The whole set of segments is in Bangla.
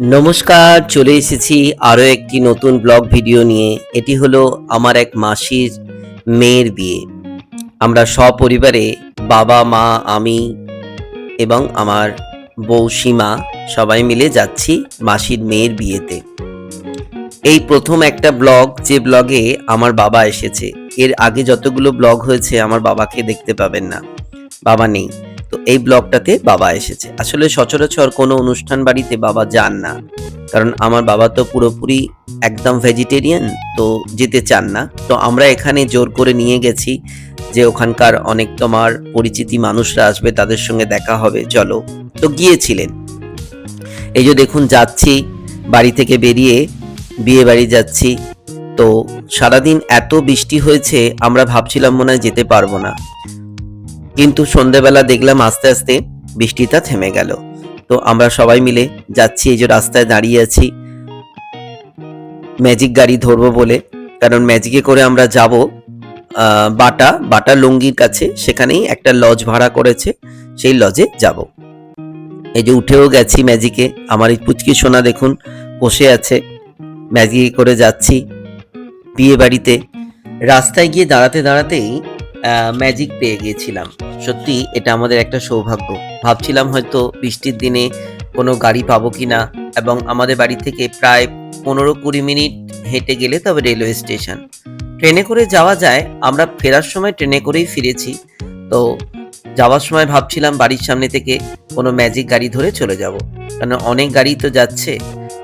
নমস্কার, চলে এসেছি আরও একটি নতুন ব্লগ ভিডিও নিয়ে। এটি হলো আমার এক মাসির মেয়ের বিয়ে। আমরা সপরিবারে বাবা, মা, আমি এবং আমার বউ সীমা সবাই মিলে যাচ্ছি মাসির মেয়ের বিয়েতে। এই প্রথম একটা ব্লগ, যে ব্লগে আমার বাবা এসেছে। এর আগে যতগুলো ব্লগ হয়েছে, আমার বাবাকে দেখতে পাবেন না। বাবা নেই। তো এই ব্লগটাতে বাবা এসেছে। আসলে সচরাচর কোনো অনুষ্ঠান বাড়িতে বাবা যান না। কারণ আমার বাবা তো পুরোপুরি একদম ভেজিটেরিয়ান তো যেতে চান না। তো আমরা এখানে জোর করে নিয়ে গেছি যে ওখানকার অনেক তোমার পরিচিতি মানুষরা আসবে, তাদের সঙ্গে দেখা হবে, চলো। তো গিয়েছিলেন। এই যে দেখুন, যাচ্ছি, বাড়ি থেকে বেরিয়ে বিয়ে বাড়ি যাচ্ছি। তো সারাদিন এত বৃষ্টি হয়েছে, আমরা ভাবছিলাম মনে হয় যেতে পারব না। কিন্তু সন্ধেবেলা দেখলাম আস্তে আস্তে বৃষ্টিটা থেমে গেল। তো আমরা সবাই মিলে যাচ্ছি, এই যে রাস্তায় দাঁড়িয়ে আছি। ম্যাজিক গাড়ি ধরবো বলে। কারণ ম্যাজিকে করে আমরা যাব বাটা বাটা লুঙ্গির কাছে। সেখানেই একটা লজ ভাড়া করেছে, সেই লজে যাব। এই যে উঠেও গেছি ম্যাজিকে আমার এই পুচকি সোনা দেখুন বসে আছে। ম্যাজিকে করে যাচ্ছি বিয়ে বাড়িতে। রাস্তায় গিয়ে দাঁড়াতে দাঁড়াতেই ম্যাজিক পেয়ে গিয়েছিলাম। সত্যি এটা আমাদের একটা সৌভাগ্য। ভাবছিলাম হয়তো বৃষ্টির দিনে কোনো গাড়ি পাবো কিনা এবং আমাদের বাড়ি থেকে প্রায় পনেরো কুড়ি মিনিট হেঁটে গেলে তবে রেলওয়ে স্টেশন ট্রেনে করে যাওয়া যায়, আমরা ফেরার সময় ট্রেনে করেই ফিরেছি। তো যাওয়ার সময় ভাবছিলাম বাড়ির সামনে থেকে কোনো ম্যাজিক গাড়ি ধরে চলে যাব। কারণ অনেক গাড়ি তো যাচ্ছে,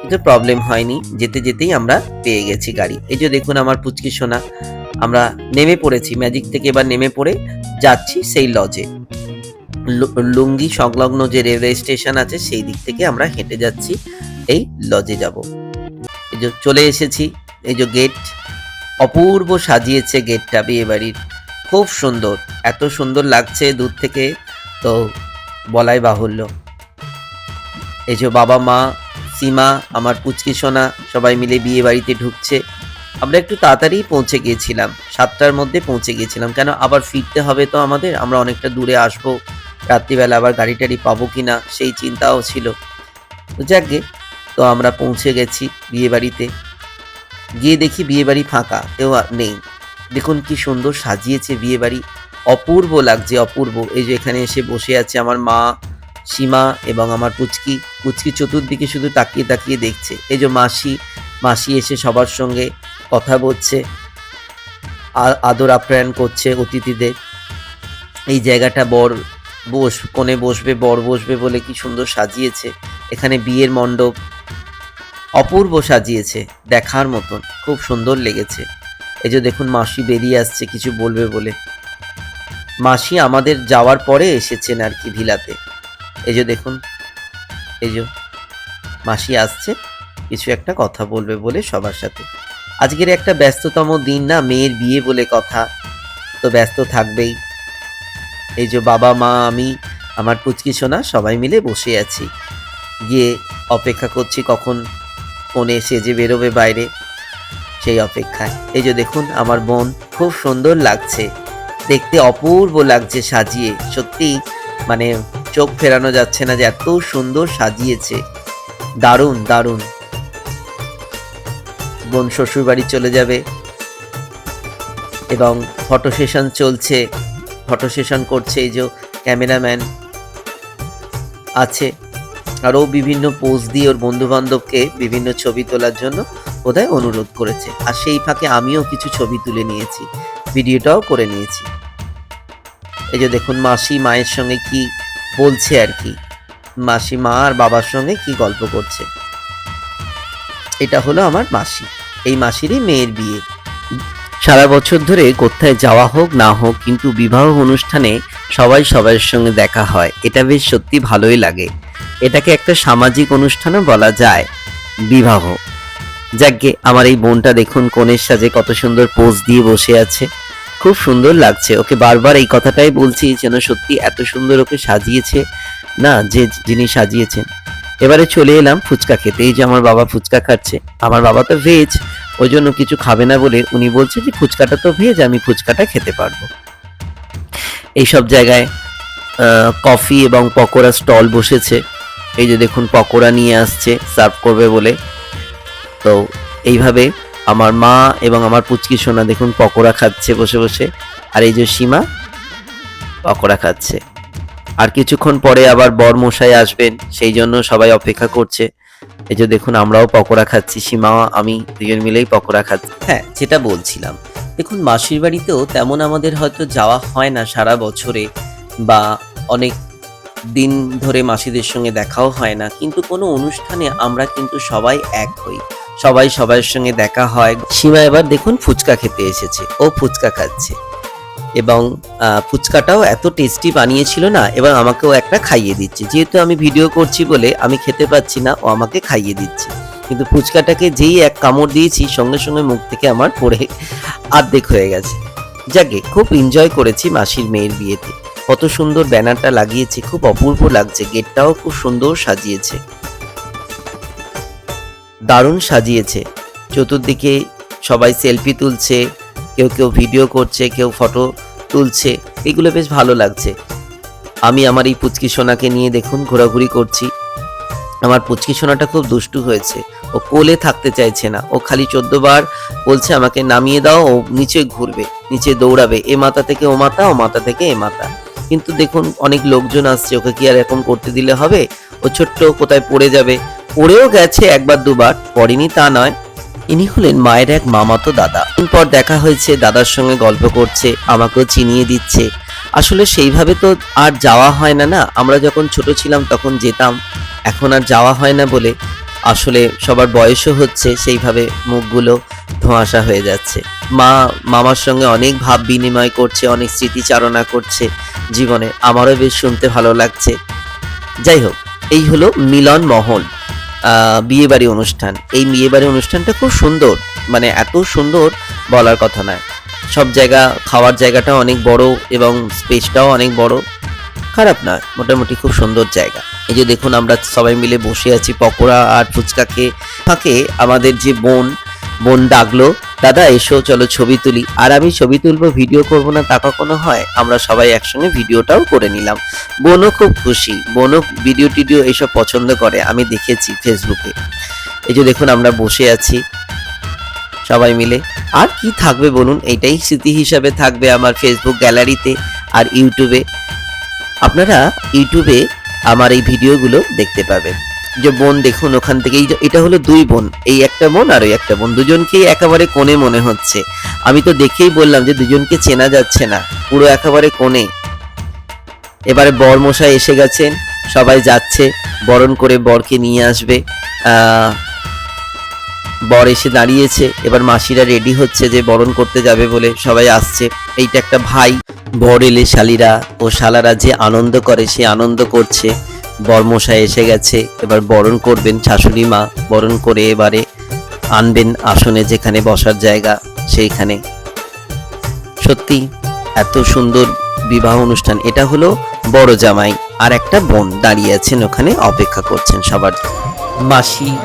কিন্তু প্রবলেম হয়নি। যেতে যেতেই আমরা পেয়ে গেছি গাড়ি। এই যে দেখুন আমার পুচকি সোনা আমরা নেমে পড়েছি ম্যাজিক থেকে এবার নেমে পড়ে যাচ্ছি সেই লজে লুঙ্গি সংলগ্ন যে রেলওয়ে স্টেশন আছে, সেই দিক থেকে আমরা হেঁটে যাচ্ছি, এই লজে যাব। এই যে চলে এসেছি, এই যে গেট অপূর্ব সাজিয়েছে গেটটা বিয়ে বাড়ির। খুব সুন্দর, এত সুন্দর লাগছে দূর থেকে, তো বলাই বাহুল্য। এই যে বাবা মা, সীমা, আমার পুচকি সোনা, সবাই মিলে বিয়ে বাড়িতে ঢুকছে। আমরা একটু তাড়াতাড়ি পৌঁছে গিয়েছিলাম। সাতটার মধ্যে পৌঁছে গিয়েছিলাম। কেন? আবার ফিরতে হবে তো আমাদের। আমরা অনেকটা দূরে আসব। রাত্রিবেলা আবার গাড়ি টাড়ি পাবো কি না সেই চিন্তাও ছিল। তো যাকগে তো আমরা পৌঁছে গেছি বিয়ে বাড়িতে গিয়ে দেখি বিয়ে বাড়ি ফাঁকা, কেউ নেই। দেখুন কি সুন্দর সাজিয়েছে বিয়েবাড়ি। অপূর্ব লাগছে, অপূর্ব। এই যে এখানে এসে বসে আছে আমার মা, সীমা এবং আমার পুচকি। পুচকি চতুর্দিকে শুধু তাকিয়ে তাকিয়ে দেখছে। এই যে মাসি মাসি এসে সবার সঙ্গে কথা বলছে আদর আপ্যায়ন করছে অতিথিদের। এই জায়গাটা বর বস, কোণে বসবে, বর বসবে বলে কি সুন্দর সাজিয়েছে। এখানে বিয়ের মণ্ডপ অপূর্ব সাজিয়েছে, দেখার মতন, খুব সুন্দর লেগেছে। এই যে দেখুন মাসি বেরিয়ে আসছে, কিছু বলবে বলে। মাসি আমাদের যাওয়ার পরে এসেছেন আর কি ভিলাতে। এই যে দেখুন, এই যে মাসি আসছে, কিছু একটা কথা বলবে বলে সবার সাথে। আজকের একটা ব্যস্ততম দিন না, মেয়ের বিয়ে বলে কথা। তো ব্যস্ত থাকবেই। এই যে বাবা, মা, আমি, আমার পুচকি সোনা, সবাই মিলে বসে আছি। গিয়ে অপেক্ষা করছি কখন ফোনে সেজে বেরোবে বাইরে, সেই অপেক্ষায়। এই যে দেখুন, আমার বোন খুব সুন্দর লাগছে। দেখতে অপূর্ব লাগছে সাজিয়ে। সত্যি মানে চোখ ফেরানো যাচ্ছে না যে এত সুন্দর সাজিয়েছে। দারুণ দারুণ। বোন শ্বশুর বাড়ি চলে যাবে। এবং ফটো সেশন চলছে। ফটো সেশন করছে এই যে ক্যামেরাম্যান আছে। আরও বিভিন্ন পোজ দিয়ে ওর বন্ধু বান্ধবকে বিভিন্ন ছবি তোলার জন্য বোধহয় অনুরোধ করেছে। আর সেই ফাঁকে আমিও কিছু ছবি তুলে নিয়েছি, ভিডিওটাও করে নিয়েছি। এই যে দেখুন মাসি মায়ের সঙ্গে কি বলছে আর কি। মাসি মা আর বাবার সঙ্গে কি গল্প করছে। এটা হলো আমার মাসি। এই মাসিরই মেয়ের বিয়ে। সারা বছর ধরে কোথায় যাওয়া হোক না হোক, কিন্তু বিবাহ অনুষ্ঠানে সবাই সবার সঙ্গে দেখা হয়। এটা বেশ সত্যি ভালোই লাগে। এটাকে একটা সামাজিক অনুষ্ঠানও বলা যায়, বিবাহ। যাকে আমার এই বোনটা দেখুন কনের সাজে কত সুন্দর পোজ দিয়ে বসে আছে। খুব সুন্দর লাগছে। ওকে বারবার এই কথাটাই বলছি যেন সত্যি এত সুন্দর ওকে সাজিয়েছে। না, যে যিনি সাজিয়েছেন। এবারে চলে এলাম ফুচকা খেতে। এই যে আমার বাবা ফুচকা খাচ্ছে। আমার বাবা তো ভেজ ওই জন্য কিছু খাবে না বলে উনি বলছে যে, ফুচকাটা তো ভেজ আমি ফুচকাটা খেতে পারব। এইসব জায়গায় কফি এবং পকোড়া স্টল বসেছে। এই যে দেখুন, পকোড়া নিয়ে আসছে সার্ভ করবে বলে। তো এইভাবে আমার মা এবং আমার পুচকি সোনা দেখুন পকোড়া খাচ্ছে বসে বসে। আর এই যে সীমা, পকোড়া খাচ্ছে। আর কিছুক্ষণ পরে আবার বর মশাই আসবেন, সেই জন্য সবাই অপেক্ষা করছে। এই যে দেখুন, আমরাও পকোড়া খাচ্ছি। সীমা, আমি দুজন মিলেই পকোড়া খাচ্ছি। হ্যাঁ যেটা বলছিলাম। দেখুন, মাসির বাড়িতেও তেমন আমাদের হয়তো যাওয়া হয় না সারা বছরে বা অনেক দিন ধরে মাসিদের সঙ্গে দেখাও হয় না। কিন্তু কোনো অনুষ্ঠানে আমরা কিন্তু সবাই এক হই। সবাই সবার সঙ্গে দেখা হয়। সীমা এবার দেখুন ফুচকা খেতে এসেছে। ও ফুচকা খাচ্ছে। এবং ফুচকাটাও এত টেস্টি বানিয়েছিল না, এবার আমাকেও একটা খাইয়ে দিচ্ছে। যেহেতু আমি ভিডিও করছি বলে আমি খেতে পাচ্ছি না, ও আমাকে খাইয়ে দিচ্ছে। কিন্তু ফুচকাটাকে যেই এক কামড় দিয়েছি, সঙ্গে সঙ্গে মুখ থেকে আমার পড়ে আর্ধেক হয়ে গেছে। যাকে খুব এনজয় করেছি মাসির মেয়ের বিয়েতে। কত সুন্দর ব্যানারটা লাগিয়েছে, খুব অপূর্ব লাগছে। গেটটাও খুব সুন্দর সাজিয়েছে। দারুণ সাজিয়েছে। চতুর্দিকে সবাই সেলফি তুলছে। কেউ কেউ ভিডিও করছে, কেউ ফটো তুলছে, এগুলো বেশ ভালো লাগছে। আমি আমার এই পুচকি সোনাকে নিয়ে দেখুন, ঘোরাঘুরি করছি। আমার পুচকি সোনাটা খুব দুষ্টু হয়েছে। ও কোলে থাকতে চাইছে না। ও খালি চোদ্দ বার বলছে, আমাকে নামিয়ে দাও, ও নিচে ঘুরবে, নিচে দৌড়াবে। এ মাথা থেকে ও মাথা ও মাথা থেকে এ মাথা। কিন্তু দেখুন, অনেক লোকজন আসছে। ওকে কি আর এরকম করতে দিলে হবে? ও ছোট্ট কোথায় পড়ে যাবে? পড়েও গেছে একবার দুবার, পড়েনি তা নয়। ইনি হলেন মায়ের এক মামাতো দাদা। পর দেখা হয়েছে, দাদার সঙ্গে গল্প করছে, আমাকেও চিনিয়ে দিচ্ছে। আসলে সেইভাবে তো আর যাওয়া হয় না না? আমরা যখন ছোট ছিলাম তখন যেতাম, এখন আর যাওয়া হয় না বলে আসলে সবার বয়সও হচ্ছে, সেইভাবে মুখগুলো ধোঁয়াশা হয়ে যাচ্ছে। মা, মামার সঙ্গে অনেক ভাব বিনিময় করছে, অনেক স্মৃতিচারণা করছে জীবনে। আমারও বেশ শুনতে ভালো লাগছে। যাই হোক, এই হলো মিলন মহল। বিয়েবাড়ি অনুষ্ঠান। এই বিয়েবাড়ি অনুষ্ঠানটা খুব সুন্দর। মানে এত সুন্দর বলার কথা নয়। সব জায়গা, খাওয়ার জায়গাটা অনেক বড় এবং স্পেসটাও অনেক বড়। খারাপ নয়, মোটামুটি খুব সুন্দর জায়গা। এই যে দেখুন, আমরা সবাই মিলে বসে আছি, পকোড়া আর ফুচকাকে ফাঁকে আমাদের যে বোন বোন ডাকলো দাদা, এসো, চলো ছবি তুলি। আর আমি ছবি তুলবো, ভিডিও করব না, তা কখনো হয়? আমরা সবাই একসঙ্গে ভিডিওটাও করে নিলাম। বোনও খুব খুশি। বোনও ভিডিও টিডিও এসব পছন্দ করে, আমি দেখেছি ফেসবুকে এই যে দেখুন, আমরা বসে আছি সবাই মিলে। আর কি থাকবে বলুন? এটাই স্মৃতি হিসাবে থাকবে আমার ফেসবুক গ্যালারিতে আর ইউটিউবে আপনারা ইউটিউবে আমার এই ভিডিওগুলো দেখতে পাবেন। যে বোন দেখুন ওখান থেকে এই যে- এটা হলো দুই বোন, এই একটা বোন আর ওই একটা বোন। দুজনকেই একেবারে কোণে মনে হচ্ছে। আমি তো দেখেই বললাম যে দুজনকে চেনা যাচ্ছে না, পুরো একেবারে কোণে। এবারে বর মশাই এসে গেছেন, সবাই যাচ্ছে, বরণ করে বরকে নিয়ে আসবে। বর এসে দাঁড়িয়েছে, এবার মাসিরা রেডি হচ্ছে যে বরণ করতে যাবে বলে সবাই আসছে। এইটা একটা ভাই। বর এলে শালিরা ও শালারা যে আনন্দ করে, সে আনন্দ করছে। বরমশাই এসে গেছে। এবার বরণ করবেন শাশুড়ি মা। বরণ করে এবারে আনবেন আসনে যেখানে বসার জায়গা, সেইখানে। সত্যি, এত সুন্দর বিবাহ অনুষ্ঠান। এটা হলো বড় জামাই আর একটা বোন দাঁড়িয়ে আছেন, ওখানে অপেক্ষা করছেন সবার। মাসি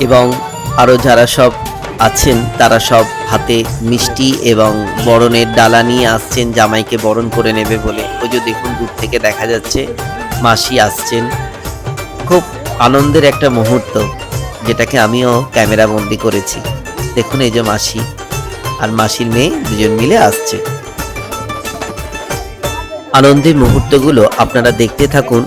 এবং আরও যারা সব আছেন, তারা সব হাতে মিষ্টি এবং বরণের ডালা নিয়ে আসছেন। জামাইকে বরণ করে নেবে বলে। ওই যে দেখুন, দূর থেকে দেখা যাচ্ছে। মাসি আসছেন। খুব আনন্দের একটা মুহূর্ত, যেটাকে আমিও ক্যামেরা বন্দি করেছি। দেখুন এই যে মাসি আর মাসির মেয়ে দুজন মিলে আসছে। আনন্দের মুহূর্তগুলো আপনারা দেখতে থাকুন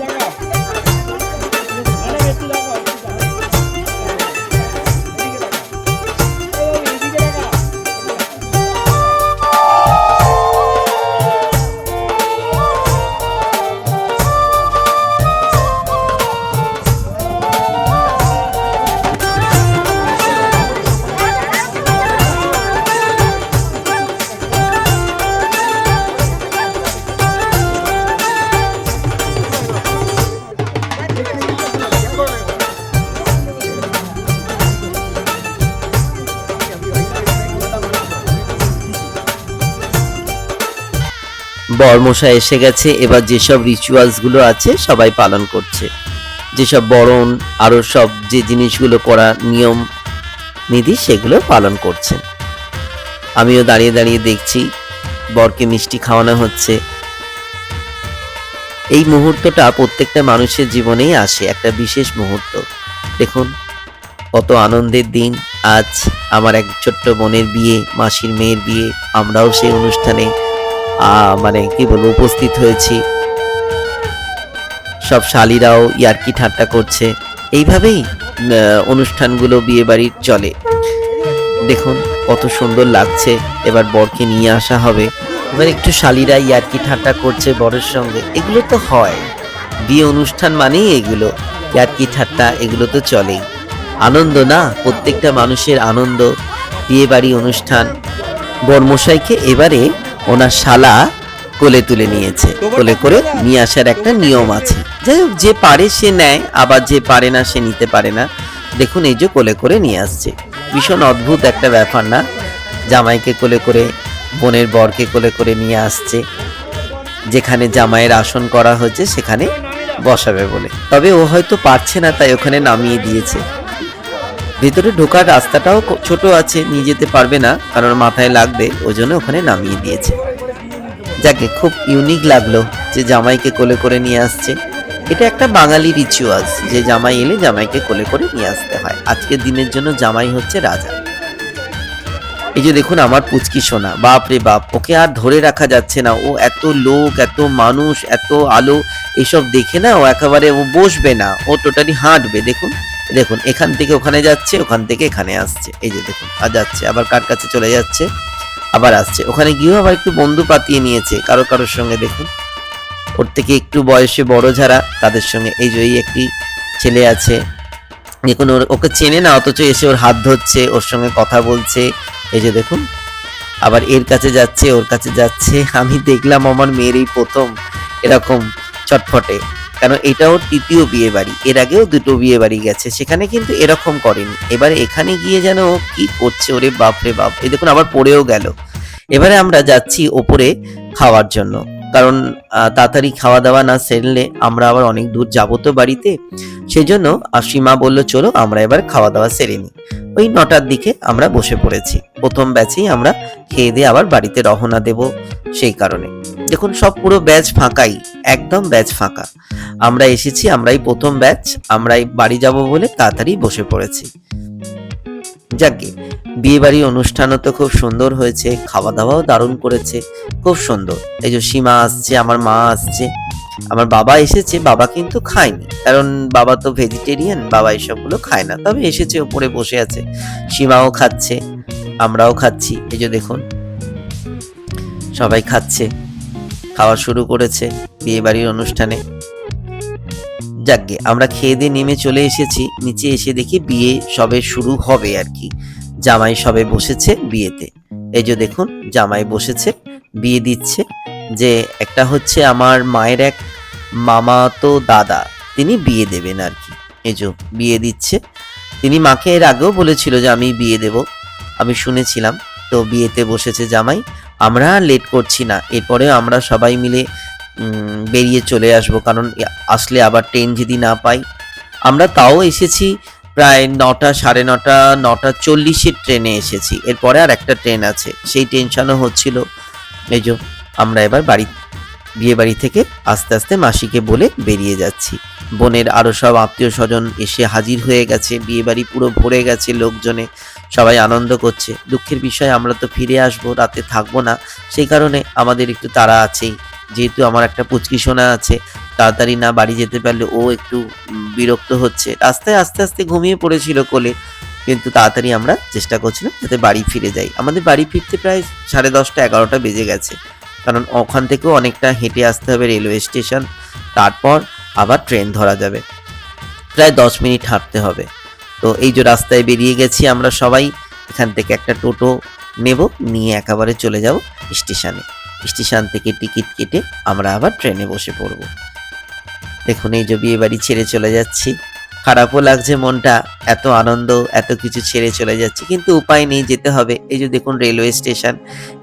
বর্মশা এসে গেছে, এবার যেসব রিচুয়ালসগুলো আছে সবাই পালন করছে। যেসব বরণ, আরও সব যে জিনিসগুলো করা নিয়ম নীতি সেগুলো পালন করছেন আমিও দাঁড়িয়ে দাঁড়িয়ে দেখছি, বরকে মিষ্টি খাওয়ানো হচ্ছে। এই মুহূর্তটা প্রত্যেকটা মানুষের জীবনেই আসে, একটা বিশেষ মুহূর্ত। দেখুন, কত আনন্দের দিন। আজ আমার এক ছোট্ট বোনের বিয়ে, মাসির মেয়ের বিয়ে, আমরাও সেই অনুষ্ঠানে মানে কি বলব, উপস্থিত হয়েছি। সব শালিরাও ইয়ার্কি ঠাট্টা করছে। এইভাবেই অনুষ্ঠানগুলো বিয়ে বাড়ির চলে। দেখুন, কত সুন্দর লাগছে। এবার বরকে নিয়ে আসা হবে। এবার একটু শালিরা ইয়ার্কি ঠাট্টা করছে বরের সঙ্গে। এগুলো তো হয়। বিয়ে অনুষ্ঠান মানেই এগুলো। ইয়ার্কি ঠাট্টা, এগুলো তো চলেই। আনন্দ না? প্রত্যেকটা মানুষের আনন্দ। বিয়ে বাড়ি অনুষ্ঠান। বর্মশাইকে এবারে ওনার শালা কোলে তুলে নিয়েছে। কোলে করে নিয়ে আসার একটা নিয়ম আছে। যাই হোক যে পারে সে নেয় আবার যে পারে না সে নিতে পারে না। দেখুন এই যে কোলে করে নিয়ে আসছে। ভীষণ অদ্ভুত একটা ব্যাপার না? জামাইকে কোলে করে বোনের বরকে কোলে করে নিয়ে আসছে। যেখানে জামাইয়ের আসন করা হয়েছে সেখানে বসাবে বলে। তবে ও হয়তো পারছে না তাই ওখানে নামিয়ে দিয়েছে। ভেতরে ঢোকার রাস্তাটাও ছোট আছে, নিয়ে যেতে পারবে না, কারণ মাথায় লাগবে, ওই জন্য ওখানে নামিয়ে দিয়েছে। যাকে খুব ইউনিক লাগল যে জামাইকে কোলে করে নিয়ে আসছে। এটা একটা বাঙালি রিচুয়ালস যে জামাই এলে জামাইকে কোলে করে নিয়ে আসতে হয়। আজকের দিনের জন্য জামাই হচ্ছে রাজা। এই যে দেখুন আমার পুচকি সোনা, বাপ রে বাপ, ওকে আর ধরে রাখা যাচ্ছে না। ও এত লোক, এত মানুষ, এত আলো, এসব দেখে না ও একেবারে ও বসবে না, ও টোটালি হাঁটবে। দেখুন দেখুন, এখান থেকে ওখানে যাচ্ছে, ওখান থেকে এখানে আসছে। এই যে দেখুন, আর যাচ্ছে, আবার কার কাছে চলে যাচ্ছে, আবার আসছে। ওখানে গিয়েও আবার একটু বন্ধু পাতিয়ে নিয়েছে, কারও কারোর সঙ্গে দেখুন। ওর থেকে একটু বয়সে বড় যারা, তাদের সঙ্গে এই যে একটি ছেলে আছে। দেখুন, ওর, ওকে চেনে না, অথচ এসে ওর হাত ধরছে, ওর সঙ্গে কথা বলছে। এই যে দেখুন, আবার এর কাছে যাচ্ছে, ওর কাছে যাচ্ছে। আমি দেখলাম আমার মেয়ের এই প্রথম এরকম চটফটে। কারণ এটাও তৃতীয় বিয়ে বাড়ি। এর আগেও দুটো বিয়ে বাড়ি গেছে, সেখানে কিন্তু এরকম করেনি। এবারে এখানে গিয়ে যেন কি করছে, ওরে বাপ রে বাপ। এই দেখুন, আবার পড়েও গেল। এবারে আমরা যাচ্ছি ওপরে খাওয়ার জন্য। কারণ তাড়াতাড়ি খাওয়া দাওয়া না সেরলে আমরা আবার অনেক দূর যাব তো বাড়িতে। সেই জন্য সীমা বলল, চলো, আমরা এবার খাওয়া দাওয়া সেরে নিই। ওই নটার দিকে আমরা বসে পড়েছি। প্রথম ব্যাচেই আমরা খেয়ে দিয়ে আবার বাড়িতে রওনা দেব সেই কারণে। দেখুন, সব পুরো ব্যাচ ফাঁকাই, একদম ব্যাচ ফাঁকা। আমরা এসেছি, আমরাই প্রথম ব্যাচ আমরাই বাড়ি যাব বলে তাড়াতাড়ি বসে পড়েছি। যাকে বিয়ে বাড়ির অনুষ্ঠানও তো খুব সুন্দর হয়েছে খাওয়া দাওয়াও দারুণ করেছে, খুব সুন্দর। এই যে সীমা আসছে, আমার মা আসছে। আমার বাবা এসেছে, বাবা কিন্তু খায়নি, কারণ বাবা তো ভেজিটেরিয়ান বাবা এসবগুলো খায় না। তবে এসেছে, ওপরে বসে আছে। সীমাও খাচ্ছে, আমরাও খাচ্ছি। এই যে দেখুন, সবাই খাচ্ছে। খাওয়া শুরু করেছে বিয়ে বাড়ির অনুষ্ঠানে। যাকগে, আমরা খেয়ে দিয়ে নেমে চলে এসেছি। নিচে এসে দেখি বিয়ে সবে শুরু হবে আর কি। জামাই সবে বসেছে বিয়েতে। এই যে দেখুন, জামাই বসেছে, বিয়ে দিচ্ছে। যে একটা হচ্ছে আমার মায়ের এক মামা তো দাদা, তিনি বিয়ে দেবেন আর কি। এই যে বিয়ে দিচ্ছে। তিনি মাকে এর আগেও বলেছিল যে আমি বিয়ে দেব। আমি শুনেছিলাম। তো বিয়েতে বসেছে জামাই। আমরা লেট করছি না। এরপরে আমরা সবাই মিলে বেরিয়ে চলে আসব। কারণ আসলে আবার ট্রেন যদি না পাই। আমরা তাও এসেছি প্রায় নটা, সাড়ে নটা নটা চল্লিশের ট্রেনে এসেছি। এরপরে আর একটা ট্রেন আছে। সেই টেনশনও হচ্ছিল। এই যে, আমরা এবার বাড়ি, বিয়ে বাড়ি থেকে আস্তে আস্তে মাসিকে বলে বেরিয়ে যাচ্ছি। বোনের আরও সব আত্মীয় স্বজন এসে হাজির হয়ে গেছে। বিয়ে বাড়ি পুরো ভরে গেছে লোকজনে। সবাই আনন্দ করছে। দুঃখের বিষয়, আমরা তো ফিরে আসব, রাতে থাকব না। সেই কারণে আমাদের একটু তাড়া আছেই। যেহেতু আমার একটা পুচকি সোনা আছে, তাড়াতাড়ি না বাড়ি যেতে পারলে ও একটু বিরক্ত হচ্ছে। রাস্তায় আস্তে আস্তে ঘুমিয়ে পড়েছিল কোলে, কিন্তু তাড়াতাড়ি আমরা চেষ্টা করছিলাম যাতে বাড়ি ফিরে যাই। আমাদের বাড়ি ফিরতে প্রায় সাড়ে দশটা, এগারোটা বেজে গেছে। কারণ ওখান থেকেও অনেকটা হেঁটে আসতে হবে রেলওয়ে স্টেশন। তারপর আবার ট্রেন ধরা যাবে। প্রায় দশ মিনিট হাঁটতে হবে। তো এই যে রাস্তায় বেরিয়ে গেছি আমরা সবাই, এখান থেকে একটা টোটো নেব, নিয়ে একেবারে চলে যাব স্টেশনে। স্টেশন থেকে টিকিট কেটে আমরা আবার ট্রেনে বসে পড়ব। দেখুন, এই যে বিয়ে বাড়ি ছেড়ে চলে যাচ্ছি। খারাপও লাগছে মনটা, এত আনন্দ, এত কিছু ছেড়ে চলে যাচ্ছে, কিন্তু উপায় নেই, যেতে হবে। এই যে দেখুন, রেলওয়ে স্টেশন,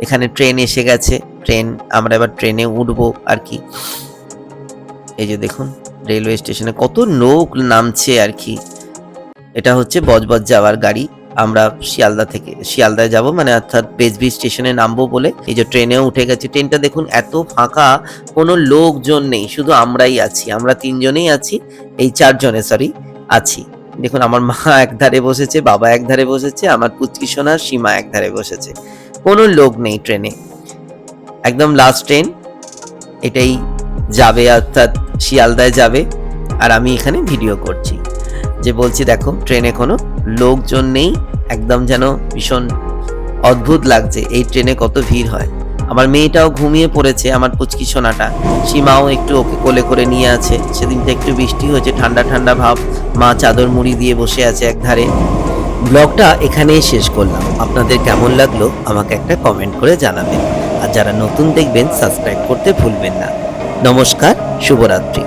এখানে ট্রেন এসে গেছে। ট্রেন, আমরা এবার ট্রেনে উঠবো আর কি। এই যে দেখুন, রেলওয়ে স্টেশনে কত লোক নামছে আর কি। এটা হচ্ছে বজবজ যাওয়ার গাড়ি। আমরা শিয়ালদা থেকে, শিয়ালদায় যাব মানে অর্থাৎ বেজবি স্টেশনে নামবো বলে। এই যে ট্রেনেও উঠে গেছে। ট্রেনটা দেখুন, এত ফাঁকা, কোনো লোকজন নেই, শুধু আমরাই আছি। আমরা তিনজনেই আছি, এই চারজনে সরি আছি। দেখুন, আমার মা এক ধারে বসেছে, বাবা এক ধারে বসেছে, আমার পুচকি সোনা, সীমা এক ধারে বসেছে। কোনো লোক নেই ট্রেনে। একদম লাস্ট ট্রেন এটাই যাবে, অর্থাৎ শিয়ালদায় যাবে, আর আমি এখানে ভিডিও করছি। যে বলছি, দেখো ট্রেনে কোনো লোকজন নেই, একদম যেন ভীষণ অদ্ভুত লাগছে, এই ট্রেনে কত ভিড় হয়। আমার মেয়েটাও ঘুমিয়ে পড়েছে, আমার পুচকি সোনাটা। সীমাও একটু ওকে কোলে করে নিয়ে আছে। সেদিনটা একটু বৃষ্টি হয়েছে, ঠান্ডা ঠান্ডা ভাব। মা চাদর মুড়ি দিয়ে বসে আছে এক ধারে ব্লগটা এখানেই শেষ করলাম। আপনাদের কেমন লাগল, আমাকে একটা কমেন্ট করে জানাবেন। আর যারা নতুন দেখবেন সাবস্ক্রাইব করতে ভুলবেন না। নমস্কার, শুভরাত্রি।